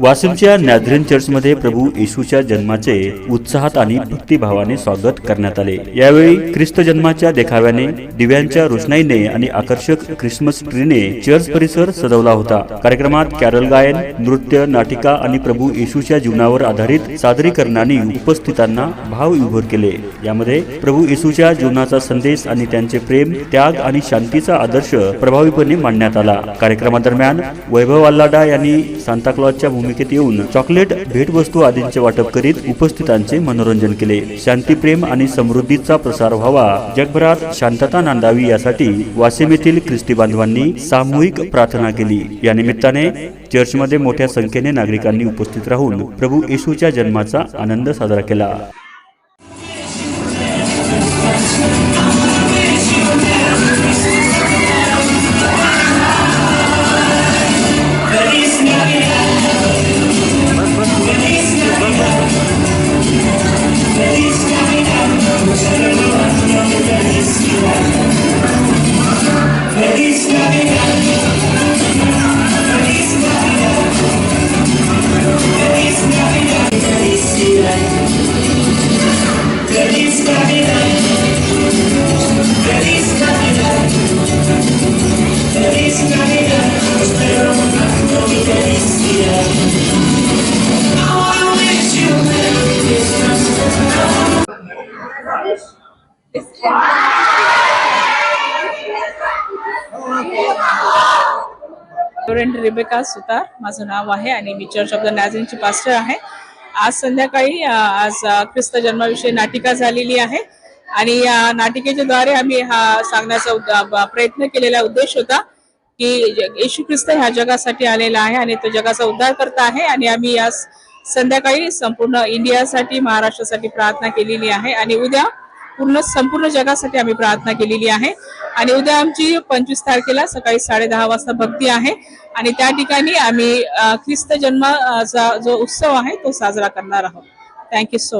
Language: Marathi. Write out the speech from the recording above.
वाशिमच्या नॅझरीन चर्चमध्ये प्रभू येशूच्या जन्माचे उत्साहात आणि भक्तिभावाने स्वागत करण्यात आले. यावेळी ख्रिस्त जन्माच्या देखाव्याने दिव्यांच्या रोषणाईने आणि आकर्षक ख्रिसमस ट्रीने चर्च परिसर सजवला होता. कार्यक्रमात कॅरल गायन नृत्य नाटिका आणि प्रभू येशूच्या जीवनावर आधारित सादरीकरणाने उपस्थितांना भाव विभोर केले. यामध्ये प्रभू येशूच्या जीवनाचा संदेश आणि त्यांचे प्रेम त्याग आणि शांतीचा आदर्श प्रभावीपणे मांडण्यात आला. कार्यक्रमादरम्यान वैभव अल्लाडा यांनी सांताक्लॉजच्या भूमिकेत येऊन चॉकलेट भेटवस्तू आदींचे वाटप करीत उपस्थितांचे मनोरंजन केले. शांतीप्रेम आणि समृद्धीचा प्रसार व्हावा. जगभरात शांतता नांदावी यासाठी वाशिम येथील ख्रिस्ती बांधवांनी सामूहिक प्रार्थना केली. या निमित्ताने चर्चमध्ये मोठ्या संख्येने नागरिकांनी उपस्थित राहून प्रभू येशूच्या जन्माचा आनंद साजरा केला. Yeah. रिबेका सुतार माझं नाव आहे आणि मी चर्च ऑफ द नॅझिनची पास्टर आहे. आज संध्याकाळी आज ख्रिस्त जन्माविषयी नाटिका झालेली आहे आणि या नाटिकेच्या द्वारे आम्ही हा सांगण्याचा प्रयत्न केलेला उद्देश होता की येशू ख्रिस्त ह्या जगासाठी आलेला आहे आणि तो जगाचा उद्धार करता आहे आणि आम्ही या संध्याकाळी संपूर्ण इंडियासाठी महाराष्ट्रासाठी प्रार्थना केलेली आहे आणि उद्या पूर्ण संपूर्ण जगासाठी आम्ही प्रार्थना केलेली आहे. आणि उद्या आमची पंचवीस तारखेला सकाळी साडे दहा वाजता भक्ती आहे. आणि त्या ठिकाणी आम्ही ख्रिस्त जन्माचा जो उत्सव आहे तो साजरा करणार आहोत. Thank you so